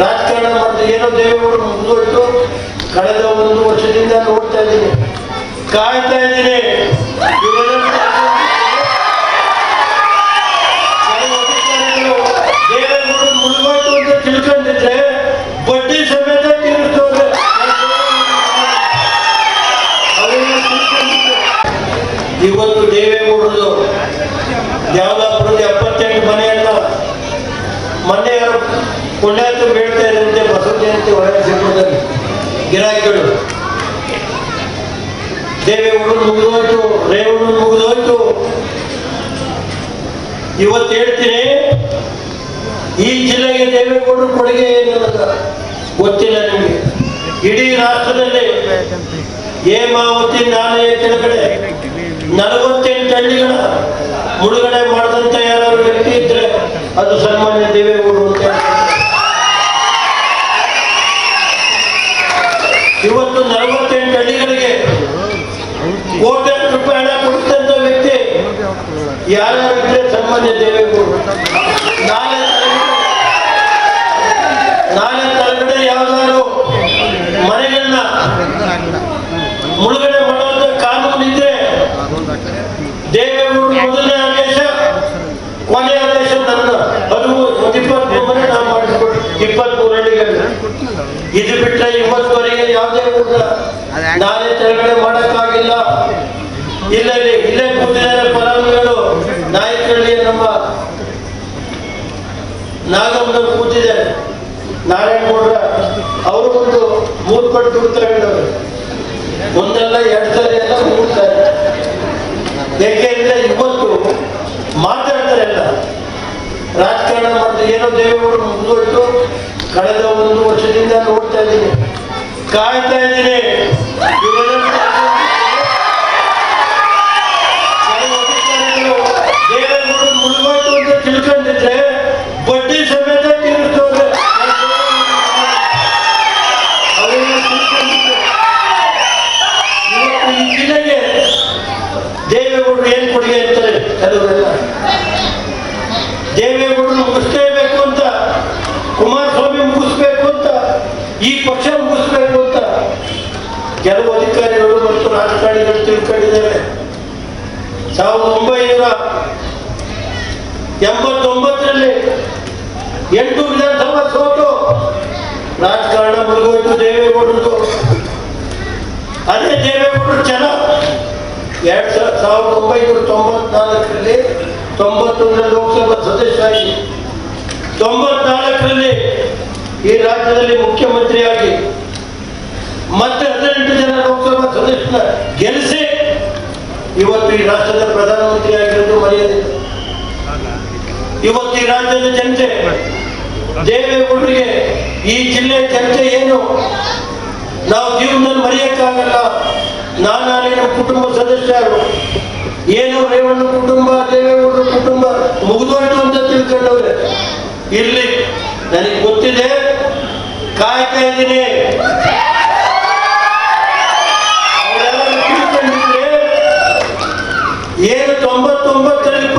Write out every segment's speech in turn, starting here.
ರಾಜಕಾರಣ ಮತ್ತು ಏನೋ ದೇವೇಗೌಡರು ಮುಂದುವರಿತು ಕಳೆದ ಒಂದು ವರ್ಷದಿಂದ ನೋಡ್ತಾ ಇದ್ದೀನಿ. ಕಾಯ್ತಾ ಇದ್ದೀನಿ. ದೇವೇಗೌಡರು ಮುಳುಗೋಯ್ತು ತಿಳ್ಕೊಂಡಿದ್ರೆ ಬಡ್ಡಿ ಸಮೇತ ತೀರಿಸ್ತವ್ರೆ. ಇವತ್ತು ದೇವೇಗೌಡರು ಯಾವಲಾಪುರದ ಎಪ್ಪತ್ತೆಂಟು ಮನೆಯನ್ನ ಮೊನ್ನೆ ಯಾರು ಜಯಂತಿ ಹೊರಗೆ ಸಿಗುವುದಲ್ಲಿ ಗಿರಾಕಿಗಳು ದೇವೇಗೌಡರು ಮುಗಿದೋಯ್ತು ರೇವಣ್ಣ ಮುಗಿದೋಯ್ತು. ಇವತ್ತು ಹೇಳ್ತೀನಿ, ಈ ಜಿಲ್ಲೆಗೆ ದೇವೇಗೌಡರು ಕೊಡುಗೆ ಏನಿಲ್ಲ ಗೊತ್ತಿಲ್ಲ ನಿಮಗೆ. ಇಡೀ ರಾಷ್ಟ್ರದಲ್ಲಿ ಹೇಮಾವತಿ ನಾಲೆಯ ಕೆಳಗಡೆ ನಲವತ್ತೆಂಟು ಹಳ್ಳಿಗಳ ಮುಳುಗಡೆ ಮಾಡಿದಂತ ಯಾರಾದ್ರು ವ್ಯಕ್ತಿ ಇದ್ರೆ ಅದು ಸನ್ಮಾನ್ಯ ದೇವೇಗೌಡರು ಯಾರ್ಯಾರು ಇದ್ರೆ ಸನ್ಮಾನ್ಯ ದೇವೇಗೌಡರು ನಾಳೆ ನಾಳೆ ತಳಗಡೆ ಯಾವ್ದಾದ್ರು ಮನೆಗಳನ್ನ ಮುಳುಗಡೆ ಮಾಡುವಂತ ಕಾನೂನು ಇದ್ರೆ ದೇವೇಗೌಡರು ಮೊದಲನೇ ಆದೇಶ, ಕೊನೆ ಆದೇಶ ನನ್ನ. ಅದು ಇಪ್ಪತ್ಮೂರನೇ ನಾವು ಮಾಡಿಸ್ಕೊಟ್ಟು ಇಪ್ಪತ್ಮೂರು ಹಳ್ಳಿಗಳು ಇದು ಬಿಟ್ಟರೆ ಇವತ್ತುವರೆಗೆ ಯಾವುದೇ ಕೂಡ ನಾಳೆ ತೆರಗಡೆ ಮಾಡಕ್ಕಾಗಿಲ್ಲ. ಇಲ್ಲ ಇಲ್ಲಿ ಇಲ್ಲೇ ಕೂತಿದ್ದಾರೆ ಫಲಾನುಭವಿಗಳು. ನಾಯಕರಲ್ಲಿ ನಮ್ಮ ನಾಗಮ್ಮನವ್ರು ಕೂತಿದ್ದಾರೆ ನಾರಾಯಣ್ ಗೌಡ್ರ, ಅವರು ಒಂದು ಮೂರು ಪಟ್ಟು ಕೊಡ್ತಾರೆ ಹೇಳೋರು ಒಂದಲ್ಲ ಎರಡು ಸಾರಿ ಎಲ್ಲ ಮೂರು ಏಕೆಂದ್ರೆ ಇವತ್ತು ಮಾತಾಡ್ತಾರೆ ಎಲ್ಲ. ರಾಜಕಾರಣ ಮತ್ತು ಏನೋ ದೇವೇಗೌಡರು ಮುಂದುವರಿತು. ಕಳೆದ ಒಂದು ವರ್ಷದಿಂದ ನೋಡ್ತಾ ಇದ್ದೀನಿ. ಕಾಯ್ತಾ ಇದ್ದೀನಿ ಇವರೆಲ್ಲ ಕೆಲವು ಅಧಿಕಾರಿಗಳು ದೇವೇಗೌಡರು ಮುಳುಗೋಯ್ತು ಅಂತ ತಿಳ್ಕೊಂಡಿದ್ರೆ ಬಡ್ಡಿ ಸಮೇತ ತೀರಿಸ್ತವ್ರೆ. ಈ ಜಿಲ್ಲೆಗೆ ದೇವೇಗೌಡರು ಏನ್ ಕೊಡುಗೆ ಅಂತಾರೆ ಕೆಲವರೆಲ್ಲ ದೇವೇಗೌಡರು ಮುಗಿಸ್ಲೇಬೇಕು ಅಂತ, ಕುಮಾರಸ್ವಾಮಿ ಮುಗಿಸ್ಬೇಕು ಅಂತ, ಈ ಪಕ್ಷ ಮುಗಿಸ್ಬೇಕು ಅಂತ ಕೆಲವು ಅಧಿಕಾರಿಗಳು ಮತ್ತು ರಾಜಕಾರಣಿಗಳು ತಿಳ್ಕೊಂಡಿದ್ದಾರೆ. ಸಾವಿರದ ಒಂಬೈನೂರ ಎಂಬತ್ತೊಂಬತ್ತರಲ್ಲಿ ಎಂಟು ವಿಧಾನಸಭಾ ಸೋತು. ರಾಜಕಾರಣ ಮುಗಿದೋಯ್ತು ದೇವೇಗೌಡರದು ಅದೇ ದೇವೇಗೌಡರು ಜನ ಎರಡ್ ಸಾವಿರ, ಸಾವಿರದ ಒಂಬೈನೂರ ತೊಂಬತ್ನಾಲ್ಕರಲ್ಲಿ ತೊಂಬತ್ತೊಂದರ ಲೋಕಸಭಾ ಸದಸ್ಯರಾಗಿ. ತೊಂಬತ್ನಾಲ್ಕರಲ್ಲಿ ಈ ರಾಜ್ಯದಲ್ಲಿ ಮುಖ್ಯಮಂತ್ರಿಯಾಗಿ. ಮತ್ತೆ ಹದಿನೆಂಟು ಜನ ಲೋಕಸಭಾ ಸದಸ್ಯನ ಗೆಲ್ಲಿಸಿ ಇವತ್ತು ಈ ರಾಷ್ಟ್ರದ ಪ್ರಧಾನಮಂತ್ರಿ ಆಗಿರೋದು ಮರ್ಯಾದೆ. ಇವತ್ತು ಈ ರಾಜ್ಯದ ಜನತೆ ದೇವೇಗೌಡರಿಗೆ ಈ ಜಿಲ್ಲೆ ಜನತೆ ಏನು? ನಾವು ಜೀವನದಲ್ಲಿ ಮರೆಯಕ್ಕಾಗಲ್ಲ. ನಮ್ಮ ಕುಟುಂಬ ಸದಸ್ಯರು. ಏನು ರೇವಣ್ಣ ಕುಟುಂಬ, ದೇವೇಗೌಡರ ಕುಟುಂಬ ಮುಗಿದೋಯ್ತು ಅಂತ ತಿಳ್ಕೊಂಡವ್ರೆ. ಇರ್ಲಿ, ನನಗೆ ಗೊತ್ತಿದೆ. ಕಾಯ್ತಾ ಇದ್ದೀನಿ. ಏನು ತೊಂಬತ್ತೊಂಬತ್ತರಲ್ಲಿ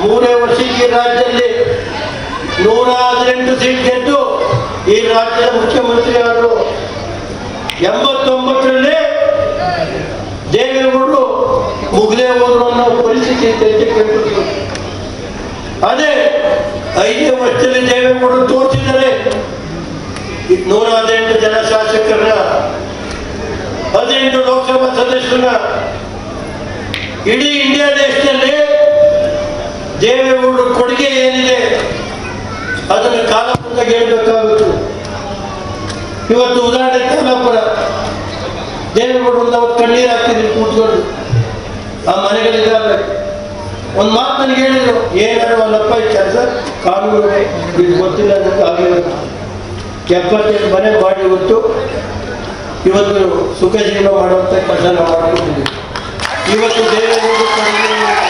ಮೂರೇ ವರ್ಷಕ್ಕೆ ರಾಜ್ಯದಲ್ಲಿ ನೂರ ಹದಿನೆಂಟು ಸೀಟ್ ಗೆದ್ದು ಈ ರಾಜ್ಯದ ಮುಖ್ಯಮಂತ್ರಿ ಆದರು ಎಂಬತ್ತೊಂಬತ್ತರಲ್ಲಿ ದೇವೇಗೌಡರು ಮುಗದೆ ಹೋದ್ರು ಅನ್ನೋ ಪರಿಸ್ಥಿತಿ ಅದೇ ಐದನೇ ವರ್ಷದಲ್ಲಿ ದೇವೇಗೌಡರು ತೋರಿಸಿದರೆ ನೂರ ಹದಿನೆಂಟು ಜನ ಶಾಸಕರನ್ನ ಹದಿನೆಂಟು ಲೋಕಸಭಾ ಸದಸ್ಯರ. ಇಡೀ ಇಂಡಿಯಾ ದೇಶದಲ್ಲಿ ದೇವೇಗೌಡರ ಕೊಡುಗೆ ಏನಿದೆ? ಅದನ್ನು ಕಾಲಪುರದಾಗ ಹೇಳ್ಬೇಕಾಗುತ್ತೆ. ಇವತ್ತು ಉದಾಹರಣೆ ಕಾಲಪುರ ದೇವೇಗೌಡರು ಅವತ್ತು ಕಣ್ಣೀರು ಹಾಕ್ತಿದ್ರು ಕೂತ್ಕೊಂಡು. ಆ ಮನೆಗಳಿದ್ದಾವೆ ಒಂದು ಮಾತು ನನಗೆ ಹೇಳಿದ್ರು. ಏನಾದ್ರು ಒಂದಪ್ಪ ಈ ಕೆಲಸ ಕಾನೂನು ಇದು ಗೊತ್ತಿಲ್ಲ ಅದಕ್ಕೆ ಆಗಿಲ್ಲ ಎಪ್ಪತ್ತೆಂಟು ಮನೆ ಬಾಡಿ ಇವತ್ತು. ಇವತ್ತು ಸುಖ ಜೀವನ ಮಾಡುವಂಥ ಕೆಲಸ ನಾವು ಇವತ್ತು ದೇವೇಗೌಡರು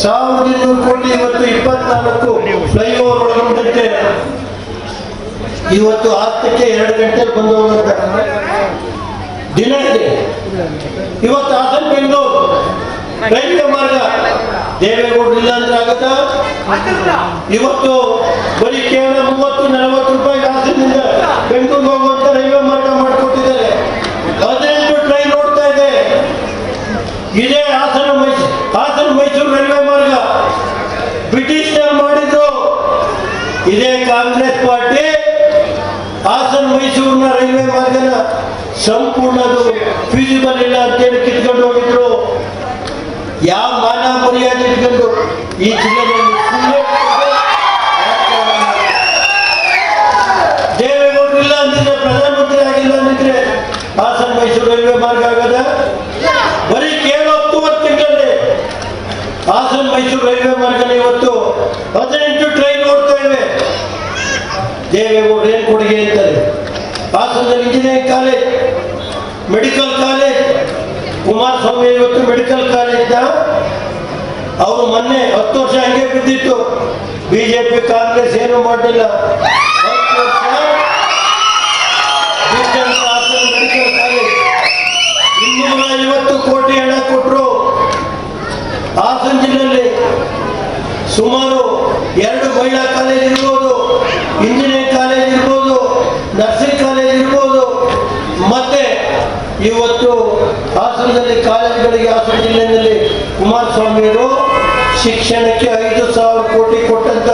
ಸಾವಿರದ ಇನ್ನೂರು ಕೋಟಿ ಇವತ್ತು ಇಪ್ಪತ್ನಾಲ್ಕು ಫ್ಲೈಓವರ್ ಒಳಗೊಂಡಂತೆ ಇವತ್ತು ಹತ್ತಕ್ಕೆ ಎರಡು ಗಂಟೆಗೆ ಬಂದು ಹೋಗುವಂತ ದಿನ ಇದೆ ಇವತ್ತು ಹಾಸನ್ ಬೆಂಗಳೂರು. ರೈಲ್ವೆ ಮಾರ್ಗ. ದೇವೇಗೌಡರು ಇಲ್ಲ ಅಂದ್ರೆ ಆಗತ್ತಾ? ಇವತ್ತು ಬರೀ ಕೇವಲ ಮೂವತ್ತು ನಲವತ್ತು ರೂಪಾಯಿ ಹಾಸನದಿಂದ ಬೆಂಗಳೂರಿಗೆ ರೈಲ್ವೆ ಮಾರ್ಗ ಮಾಡಿಕೊಟ್ಟಿದ್ದಾರೆ ಹದಿನೆಂಟು ಟ್ರೈನ್ ಓಡ್ತಾ ಇದೆ ಇದೇ ಹಾಸನ ಮೈಸೂರು ಹಾಸನ ಮೈಸೂರು ರೈಲ್ವೆ ಮಾರ್ಗ ಬ್ರಿಟಿಷ್ನವ್ರು ಮಾಡಿದ್ರು ಇದೇ ಕಾಂಗ್ರೆಸ್ ಪಾರ್ಟಿ ಹಾಸನ ಮೈಸೂರಿನ ರೈಲ್ವೆ ಮಾರ್ಗನ ಸಂಪೂರ್ಣ ಅದು ಫೀಸಿಬಲ್ ಇಲ್ಲ ಅಂತೇಳಿ ಕಿತ್ಕೊಂಡು ಹೋಗಿದ್ರು. ಯಾವ ಮಾನ ಮರ್ಯಾದೆ ಇಟ್ಕೊಂಡು ಈ ಸುಳ್ಳು ದೇವೇಗೌಡರು ಇಲ್ಲ ಅಂದಿದ್ರೆ ಪ್ರಧಾನಮಂತ್ರಿ ಆಗಿಲ್ಲ ಅಂದಿದ್ರೆ ಹಾಸನ ಮೈಸೂರು ರೈಲ್ವೆ ಮಾರ್ಗ ಆಗದ? ಬರೀ ಕೇವಲ ಹತ್ತು ತಿಂಗಳಲ್ಲಿ ಹಾಸನ ಮೈಸೂರು ರೈಲ್ವೆ ಮಾರ್ಗನ ಇವತ್ತು ಹದಿನೆಂಟು ಟ್ರೈನ್ ಓಡ್ತಾ ಇವೆ ದೇವೇಗೌಡರು ಏನು ಕೊಡುಗೆ ಅಂತಾರೆ ಹಾಸನದಲ್ಲಿ engineering college, medical college, Kumaraswamy ಇವತ್ತು ಮೆಡಿಕಲ್ ಕಾಲೇಜ್ನ ಅವರು ಮೊನ್ನೆ ಹತ್ತು ವರ್ಷ ಹಂಗೆ ಬಿದ್ದಿತ್ತು. ಬಿಜೆಪಿ, ಕಾಂಗ್ರೆಸ್ ಏನು ಮಾಡಲಿಲ್ಲ. ಇನ್ನೂರ ಐವತ್ತು ಕೋಟಿ ಹಣ ಕೊಟ್ಟರು ಹಾಸನ ಜಿಲ್ಲೆಯಲ್ಲಿ ಸುಮಾರು ಎರಡು ಮಹಿಳಾ ಕಾಲೇಜ್ ಇರ್ಬೋದು ಇಂಜಿನಿಯರಿಂಗ್ ಕಾಲೇಜ್ ಇರ್ಬೋದು ನರ್ಸಿಂಗ್ ಕಾಲೇಜ್ ಇರ್ಬೋದು ಮತ್ತೆ ಇವತ್ತು ಹಾಸನದಲ್ಲಿ ಹಾಸನ ಜಿಲ್ಲೆಯಲ್ಲಿ ಕುಮಾರಸ್ವಾಮಿಯವರು ಶಿಕ್ಷಣಕ್ಕೆ ಐದು ಸಾವಿರ ಕೋಟಿ ಕೊಟ್ಟಂತ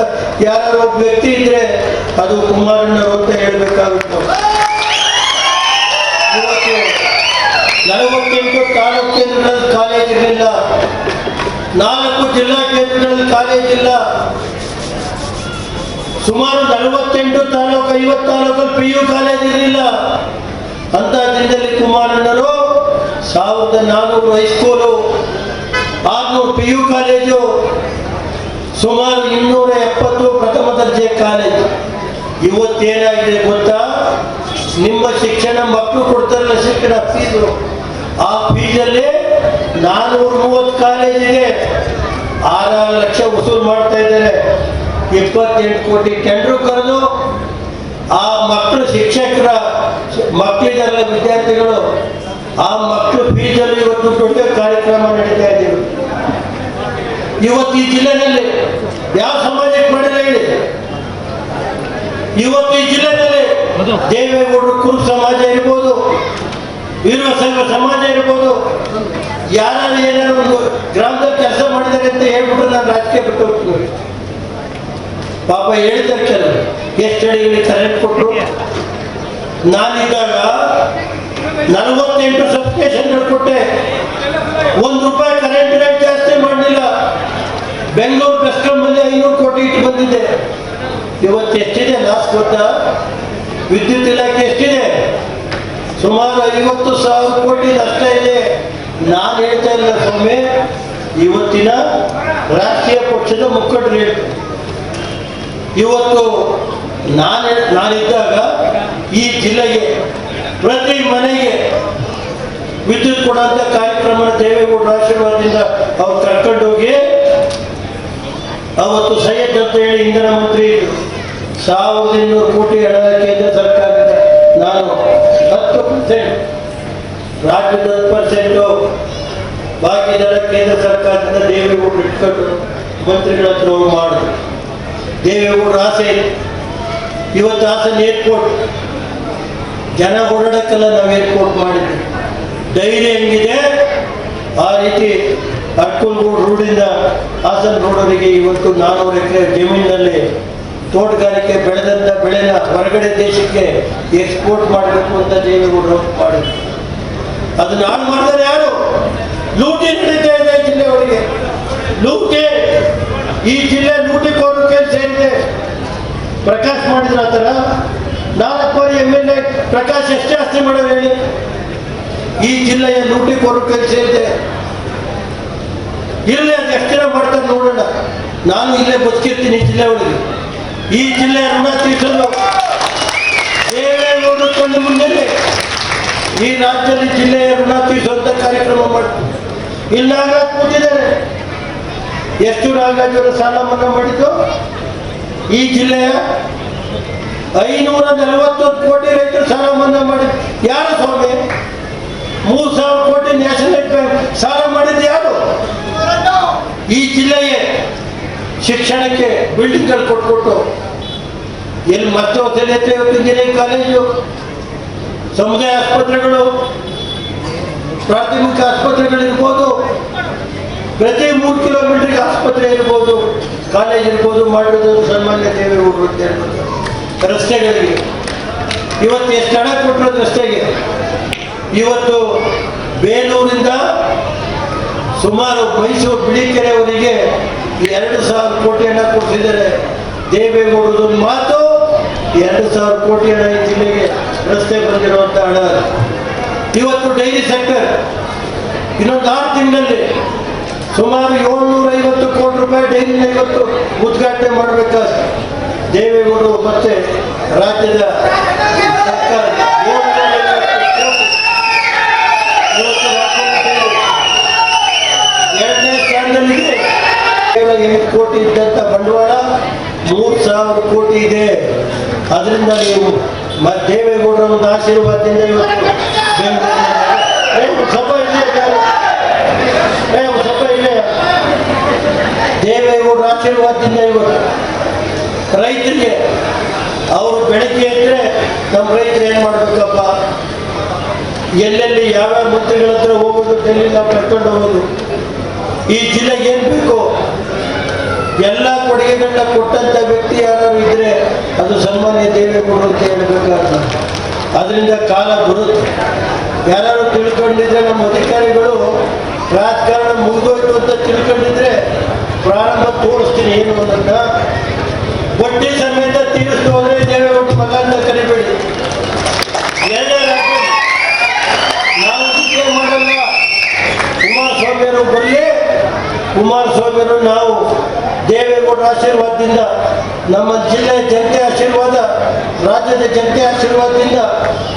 ಯಾರು ಒಬ್ಬ ವ್ಯಕ್ತಿ ಇದ್ರೆ ಅದು ಕುಮಾರಣ್ಣರು ಅಂತ ಹೇಳ್ಬೇಕಾಗುತ್ತೆ. ನಲವತ್ತೆಂಟು ತಾಲೂಕು ಕೇಂದ್ರಗಳಲ್ಲಿ ಕಾಲೇಜ್ ಇರಲಿಲ್ಲ. ನಾಲ್ಕು ಜಿಲ್ಲಾ ಕೇಂದ್ರದಲ್ಲಿ ಕಾಲೇಜ್ ಇಲ್ಲ. ಸುಮಾರು ನಲವತ್ತೆಂಟು ತಾಲೂಕು ಐವತ್ತು ತಾಲೂಕಲ್ಲಿ ಪಿ ಯು ಕಾಲೇಜ್ ಇರಲಿಲ್ಲ. ಅಂತ ದಿನದಲ್ಲಿ ಕುಮಾರಣ್ಣರು ಸಾವಿರದ ನಾನ್ನೂರು ಹೈಸ್ಕೂಲು, ಆರ್ನೂರು ಪಿ ಯು ಕಾಲೇಜು, ಸುಮಾರು ಇನ್ನೂರ ಎಪ್ಪತ್ತು ಪ್ರಥಮ ದರ್ಜೆ ಕಾಲೇಜು. ಇವತ್ತೇನಾಗಿದೆ ಗೊತ್ತಾ? ನಿಮ್ಮ ಶಿಕ್ಷಣ ಮಕ್ಕಳು ಕೊಡ್ತಾರಲ್ಲ ಶಿಕ್ಷಣ ಫೀಸು. ಆ ಫೀಸಲ್ಲಿ ನಾನ್ನೂರ ಮೂವತ್ತು ಕಾಲೇಜಿಗೆ ಆರಾರು ಲಕ್ಷ ವಸೂಲು ಮಾಡ್ತಾ ಇದ್ದಾರೆ. ಇಪ್ಪತ್ತೆಂಟು ಕೋಟಿ ಟೆಂಡರ್ ಕರೆದು ಆ ಮಕ್ಕಳು ಶಿಕ್ಷಕರ ಮಕ್ಕಳಿಗೆಲ್ಲ ವಿದ್ಯಾರ್ಥಿಗಳು ಆ ಮಕ್ಕಳು ಬೀಜಲ್ಲಿ ಇವತ್ತು ದೊಡ್ಡ ಕಾರ್ಯಕ್ರಮ ನಡೀತಾ ಇದ್ದೀವಿ ಇವತ್ತು ಈ ಜಿಲ್ಲೆನಲ್ಲಿ ಯಾವ ಸಮಾಜಕ್ಕೆ ಮಾಡಿಲ್ಲ ಹೇಳಿ? ಇವತ್ತು ಈ ಜಿಲ್ಲೆಯಲ್ಲಿ ದೇವೇಗೌಡರು ಕುರು ಸಮಾಜ ಇರ್ಬೋದು ವೀರ ಸಂಘ ಸಮಾಜ ಇರ್ಬೋದು ಯಾರು ಏನಾದ್ರು ಒಂದು ಗ್ರಾಮದಲ್ಲಿ ಕೆಲಸ ಮಾಡಿದ್ದಾರೆ ಅಂತ ಹೇಳ್ಬಿಟ್ಟು ನಾನು ರಾಜಕೀಯ ಬಿಟ್ಟು ಹೋಗ್ತೀನಿ. ಪಾಪ ಹೇಳಿದ ತಕ್ಷಣ ಎಷ್ಟು ಅಡಿಗೆ ಕರೆಂಟ್ ಕೊಟ್ಟರು, ನಾನಿದ್ದಾಗ ನಲವತ್ತೆಂಟು ಸಬ್ಸ್ಟೇಷನ್ಗಳು ಕೊಟ್ಟೆ. ಒಂದು ರೂಪಾಯಿ ಕರೆಂಟ್ ರೇಟ್ ಜಾಸ್ತಿ ಮಾಡಲಿಲ್ಲ. ಬೆಂಗಳೂರು ಕಸ್ಟಮ್ ಅಲ್ಲಿ ಐನೂರು ಕೋಟಿ ಇಟ್ಟು ಬಂದಿದೆ. ಇವತ್ತು ಎಷ್ಟಿದೆ ಲಾಸ್ ಗೊತ್ತಾ? ವಿದ್ಯುತ್ ಇಲಾಖೆ ಎಷ್ಟಿದೆ? ಸುಮಾರು ಐವತ್ತು ಸಾವಿರ ಕೋಟಿ ನಷ್ಟ ಇದೆ. ನಾನು ಹೇಳ್ತಾ ಇಲ್ಲ ಸ್ವಾಮಿ, ಇವತ್ತಿನ ರಾಷ್ಟ್ರೀಯ ಪಕ್ಷದ ಮುಖಂಡರು ಇವತ್ತು ನಾನು ನಾನಿದ್ದಾಗ ಈ ಜಿಲ್ಲೆಗೆ ಪ್ರತಿ ಮನೆಗೆ ವಿದ್ಯುತ್ ಕೊಡುವಂತ ಕಾರ್ಯಕ್ರಮ ದೇವೇಗೌಡರ ಆಶೀರ್ವಾದದಿಂದ ಅವ್ರು ಕರ್ಕೊಂಡೋಗಿ ಅವತ್ತು ಸೈಯದ್ ಅಂತ ಹೇಳಿ ಇಂಧನ ಮಂತ್ರಿ ಸಾವಿರದ ಇನ್ನೂರು ಕೋಟಿ ಹಣ ಕೇಂದ್ರ ಸರ್ಕಾರದಿಂದ ನಾನು ಹತ್ತು ಪರ್ಸೆಂಟ್ ರಾಜ್ಯದ ಹತ್ತು ಪರ್ಸೆಂಟು ಬಾಕಿದೆಲ್ಲ ಕೇಂದ್ರ ಸರ್ಕಾರದಿಂದ ದೇವೇಗೌಡರು ಇಟ್ಕೊಂಡು ಮಂತ್ರಿಗಳ ಹತ್ರ ಮಾಡಿದ್ರು. ದೇವೇಗೌಡರ ಆಸೆ ಇವತ್ತು ಆಸೆ ಏರ್ಪೋರ್ಟ್. ಜನ ಓಡಾಡಕ್ಕೆಲ್ಲ ನಾವು ಏರ್ಪೋರ್ಟ್ ಮಾಡಿದ್ವಿ. ಧೈರ್ಯ ಹೆಂಗಿದೆ? ಆ ರೀತಿ ಅಟ್ಕಲ್ಗೂಡು ರೋಡಿಂದ ಹಾಸನ ರೋಡವರಿಗೆ ಇವತ್ತು ನಾನ್ನೂರು ಎಕರೆ ಜಮೀನಿನಲ್ಲಿ ತೋಟಗಾರಿಕೆ ಬೆಳೆದಂಥ ಬೆಳೆನ ಹೊರಗಡೆ ದೇಶಕ್ಕೆ ಎಕ್ಸ್ಪೋರ್ಟ್ ಮಾಡಬೇಕು ಅಂತ ದೇವೇಗೌಡರು ಮಾಡಿದ್ರು. ಅದನ್ನ ಹಾಳು ಮಾಡಿದ್ರೆ ಯಾರು? ಲೂಟಿ ನಡೀತಾ ಇದೆ ಜಿಲ್ಲೆಯವರಿಗೆ ಲೂಟಿ! ಈ ಜಿಲ್ಲೆ ಲೂಟಿ ಕೋರು ಕೆಲಸ ಸೇರಿದೆ ಪ್ರಕಾಶ್ ಮಾಡಿದ್ರ ಆ ನಾಲ್ಕು ಎಂ ಎಲ್ ಎ ಪ್ರಕಾಶ್ ಎಷ್ಟೇ ಆಸ್ತಿ ಮಾಡೋದು ಹೇಳಿ. ಈ ಜಿಲ್ಲೆಯ ನೂಟಿ ಕೋರು ಕೆಲಸ ಸೇರಿದೆ. ಇರಲಿ ಅದು ಎಷ್ಟು ಜನ ಮಾಡ್ತಾರೆ ನೋಡೋಣ. ನಾನು ಇಲ್ಲೇ ಬದುಕಿರ್ತೀನಿ ಜಿಲ್ಲೆ ಒಳಗೆ. ಈ ಜಿಲ್ಲೆ ಋಣ ತೀರಿಸಲು ದೇವೇಗೌಡರು ಕಂಡು ಮುಂದೆ ಈ ರಾಜ್ಯದಲ್ಲಿ ಜಿಲ್ಲೆಯ ಋಣ ತೀರಿಸುವಂತ ಕಾರ್ಯಕ್ರಮ ಮಾಡ್ತೀನಿ ಇಲ್ಲ ಕೂತಿದ್ದಾರೆ. ಎಷ್ಟು ನಾಗರಾಜರು ಸಾಲ ಮನ್ನಾ ಮಾಡಿದ್ದು ಈ ಜಿಲ್ಲೆಯ ಐನೂರ ನಲವತ್ತೊಂದು ಕೋಟಿ ರೈತರು ಸಾಲ ಮನ್ನಾ ಮಾಡಿ ಯಾರು ಸೌಮ್ಯ ಮೂರು ಸಾವಿರ ಕೋಟಿ ನ್ಯಾಷನಲ್ ಬ್ಯಾಂಕ್. ಸಾಲ ಮಾಡಿದ್ದು ಯಾರು? ಈ ಜಿಲ್ಲೆಯ ಶಿಕ್ಷಣಕ್ಕೆ ಬಿಲ್ಡಿಂಗ್ಗಳು ಕೊಟ್ಕೊಟ್ಟು ಎಲ್ಲಿ ಮತ್ತೆ ಹೊಸಲೈತೆ ಇಂಜಿನಿಯರಿಂಗ್ ಕಾಲೇಜು? ಸಮುದಾಯ ಆಸ್ಪತ್ರೆಗಳು, ಪ್ರಾಥಮಿಕ ಆಸ್ಪತ್ರೆಗಳಿರ್ಬೋದು ಪ್ರತಿ ಮೂರು ಕಿಲೋಮೀಟರ್ಗೆ ಆಸ್ಪತ್ರೆ ಇರ್ಬೋದು, ಕಾಲೇಜ್ ಇರ್ಬೋದು ಮಾಡಿರೋದು ಸನ್ಮಾನ್ಯ ದೇವೇಗೌಡರು ಅಂತ ಹೇಳ್ಬೋದು. ರಸ್ತೆಗಳಿಗೆ ಇವತ್ತು ಎಷ್ಟು ಹಣ ಕೊಟ್ಟರು ರಸ್ತೆಗೆ? ಇವತ್ತು ಬೇಲೂರಿಂದ ಸುಮಾರು ಮೈಸೂರು ಬಿಳಿಕೆರೆಯವರಿಗೆ ಎರಡು ಸಾವಿರ ಕೋಟಿ ಹಣ ಕೊಡ್ತಿದ್ದಾರೆ. ದೇವೇಗೌಡದ ಮಾತು, ಎರಡು ಸಾವಿರ ಕೋಟಿ ಹಣ ಈ ಜಿಲ್ಲೆಗೆ ರಸ್ತೆ ಬಂದಿರುವಂಥ ಹಣ. ಇವತ್ತು ಡೈರಿ ಸೆಕ್ಟರ್ ಇನ್ನೊಂದು ಆರು ತಿಂಗಳಲ್ಲಿ ಸುಮಾರು ಏಳ್ನೂರ ಐವತ್ತು ಕೋಟಿ ರೂಪಾಯಿ ಡೈರಿ ಇವತ್ತು ಉದ್ಘಾಟನೆ ಮಾಡಬೇಕಾದ್ರೆ. ದೇವೇಗೌಡರು ಮತ್ತೆ ರಾಜ್ಯದ ಸರ್ಕಾರ. ಕೋಟಿ ಇದ್ದಂತ ಬಂಡವಾಳ ಮೂರು ಸಾವಿರ ಕೋಟಿ ಇದೆ. ಅದರಿಂದ ನೀವು ಮತ್ತೆ ದೇವೇಗೌಡರ ಒಂದು ಆಶೀರ್ವಾದದಿಂದ ಇವತ್ತು. ದೇವೇಗೌಡರ ಆಶೀರ್ವಾದದಿಂದ ಇವತ್ತು ರೈತರಿಗೆ ಅವರು ಬೆಳಗ್ಗೆ ಇದ್ರೆ ನಮ್ಮ ರೈತರು ಏನು ಮಾಡ್ಬೇಕಪ್ಪ? ಎಲ್ಲೆಲ್ಲಿ ಯಾವ್ಯಾವ ಮಂತ್ರಿಗಳ ಹತ್ರ ಹೋಗೋದು ನಾವು ಕರ್ಕೊಂಡು ಹೋಗೋದು? ಈ ಜಿಲ್ಲೆಗೆ ಏನ್ ಬೇಕು? ಎಲ್ಲ ಕೊಡುಗೆಗಳನ್ನ ಕೊಟ್ಟಂತ ವ್ಯಕ್ತಿ ಯಾರು ಇದ್ರೆ ಅದು ಸನ್ಮಾನ್ಯ ದೇವೇಗೌಡರು ಅಂತ ಹೇಳ್ಬೇಕಾಗ್ತದೆ. ಅದರಿಂದ ಕಾಲ ಬರುತ್ತೆ. ಯಾರು ತಿಳ್ಕೊಂಡಿದ್ರೆ ನಮ್ಮ ಅಧಿಕಾರಿಗಳು ರಾಜಕಾರಣ ಮುಗಿದೋಯ್ತು ಅಂತ ತಿಳ್ಕೊಂಡಿದ್ರೆ ಪ್ರಾರಂಭ ತೋರಿಸ್ತೀನಿ.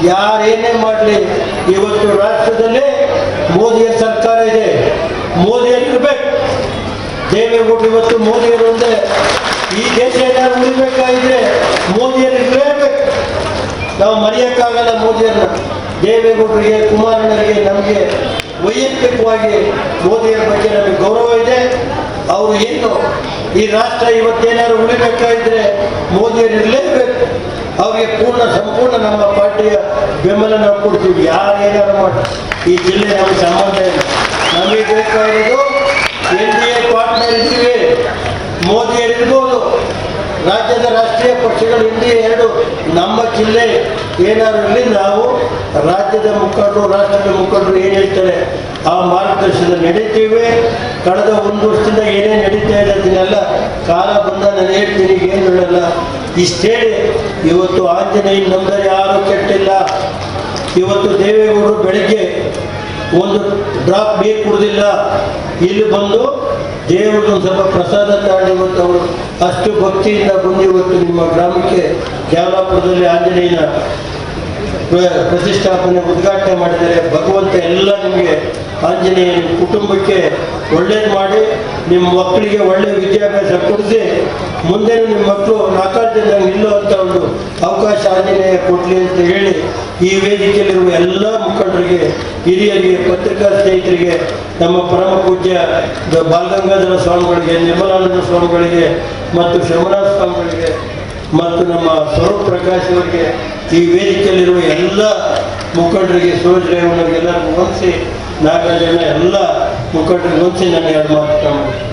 ಯಾರೇನೇ ಮಾಡಲಿ, ಇವತ್ತು ರಾಷ್ಟ್ರದಲ್ಲಿ ಮೋದಿಯ ಸರ್ಕಾರ ಇದೆ. ಮೋದಿ ಮೋದಿಯಲ್ಲಿರ್ಬೇಕು ದೇವೇಗೌಡರು ಇವತ್ತು ಮೋದಿಯರು ಒಂದೇ. ಈ ದೇಶ ಏನಾದ್ರು ಉಳಿಬೇಕಾಗಿದ್ರೆ ಮೋದಿಯಲ್ಲಿ ಇರಲೇಬೇಕು. ನಾವು ಮರೆಯೋಕ್ಕಾಗಲ್ಲ ಮೋದಿಯನ್ನ ದೇವೇಗೌಡರಿಗೆ, ಕುಮಾರಣ್ಣರಿಗೆ ನಮಗೆ ವೈಯಕ್ತಿಕವಾಗಿ ಮೋದಿಯರ ಬಗ್ಗೆ ನಮಗೆ ಗೌರವ ಇದೆ. ಅವರು ಏನು? ಈ ರಾಷ್ಟ್ರ ಇವತ್ತೇನಾದ್ರು ಉಳಿಬೇಕಾಗಿದ್ರೆ ಮೋದಿಯರು ಇರಲೇಬೇಕು. ಅವರಿಗೆ ಪೂರ್ಣ, ಸಂಪೂರ್ಣ ನಮ್ಮ ಪಾರ್ಟಿಯ ಬೆಂಬಲ ನಾವು ಕೊಡ್ತೀವಿ. ಯಾರು ಏನಾದ್ರು ಮಾಡಿ. ಈ ಜಿಲ್ಲೆ ನಮಗೆ ಸಂಬಂಧ ಇಲ್ಲ. ನಮಗೆ ಬೇಕಾಗಿರೋದು ಎನ್ ಡಿ ಎ ಪಾರ್ಟ್ನರ್ ಇದ್ದೀವಿ. ಮೋದಿ ಇರ್ಬೋದು. ರಾಜ್ಯದ ರಾಷ್ಟ್ರೀಯ ಪಕ್ಷಗಳು ಇಲ್ಲಿ ಎರಡು, ನಮ್ಮ ಜಿಲ್ಲೆ ಏನಾರಲ್ಲಿ ನಾವು ರಾಜ್ಯದ ಮುಖಂಡರು, ರಾಷ್ಟ್ರದ ಮುಖಂಡರು ಏನು ಹೇಳ್ತಾರೆ, ಆ ಮಾರ್ಗದರ್ಶನ ನಡೀತೀವಿ. ಕಳೆದ ಒಂದು ವರ್ಷದಿಂದ ಏನೇ ನಡೀತಾ ಇದೆ ಅದನ್ನೆಲ್ಲ ಕಾಲ ಬಂದ ನಾನು ಹೇಳ್ತೀನಿ, ಏನು ಹೇಳಲ್ಲ. ಇಷ್ಟೇ ಇವತ್ತು ಆಂಜನೇಯ ನಂಬರ್ ಯಾರು ಕೆಟ್ಟಿಲ್ಲ. ಇವತ್ತು ದೇವೇಗೌಡರು ಬೆಳಿಗ್ಗೆ ಒಂದು ಡ್ರಾಪ್ ಬೇಕು ಕುಡ್ದಿಲ್ಲ. ಇಲ್ಲಿ ಬಂದು ದೇವರಿಗೆ ಒಂದು ಸ್ವಲ್ಪ ಪ್ರಸಾದ ತಾಳಿ ಇವತ್ತು ಅವರು ಅಷ್ಟು ಭಕ್ತಿಯಿಂದ ಬಂದು ಇವತ್ತು ನಿಮ್ಮ ಗ್ರಾಮಕ್ಕೆ ಜಾವಲಾಪುರದಲ್ಲಿ ಆಂಜನೇಯನ ಪ್ರತಿಷ್ಠಾಪನೆ, ಉದ್ಘಾಟನೆ ಮಾಡಿದರೆ ಭಗವಂತ ಎಲ್ಲ ನಿಮಗೆ ಆಂಜನೇಯ ಕುಟುಂಬಕ್ಕೆ ಒಳ್ಳೇದು ಮಾಡಿ ನಿಮ್ಮ ಮಕ್ಕಳಿಗೆ ಒಳ್ಳೆಯ ವಿದ್ಯಾಭ್ಯಾಸ ಕೊಡಿಸಿ, ಮುಂದೆ ನಿಮ್ಮ ಮಕ್ಕಳು ನಾಲ್ಕಾರು ಅಂತ ಒಂದು ಅವಕಾಶ ಆಂಜನೇಯ ಕೊಡಲಿ ಅಂತ ಹೇಳಿ ಈ ವೇದಿಕೆಯಲ್ಲಿರುವ ಎಲ್ಲ ಮುಖಂಡರಿಗೆ, ಹಿರಿಯರಿಗೆ, ಪತ್ರಿಕಾ ಸ್ನೇಹಿತರಿಗೆ, ನಮ್ಮ ಪರಮ ಪೂಜ್ಯ ಬಾಲಗಂಗಾಧರ ಸ್ವಾಮಿಗಳಿಗೆ, ನಿರ್ಮಲಾನಂದ ಸ್ವಾಮಿಗಳಿಗೆ ಮತ್ತು ಶಿವರಾಜ ಸ್ವಾಮಿಗಳಿಗೆ ಮತ್ತು ನಮ್ಮ ಸ್ವರೂಪ್ ಪ್ರಕಾಶ್ ಅವರಿಗೆ ಈ ವೇದಿಕೆಯಲ್ಲಿರುವ ಎಲ್ಲ ಮುಖಂಡರಿಗೆ ಸೂರಜ್ ರೇವಣ್ಣರಿಗೆಲ್ಲರಿಗೂ ಹೊಂದಿಸಿ ನಾಗರಾಜನ ಎಲ್ಲ ಮುಖಂಡರಿಗೆ ಹೊಂದಿಸಿ ನಾನು ಎರಡು ಮಾತು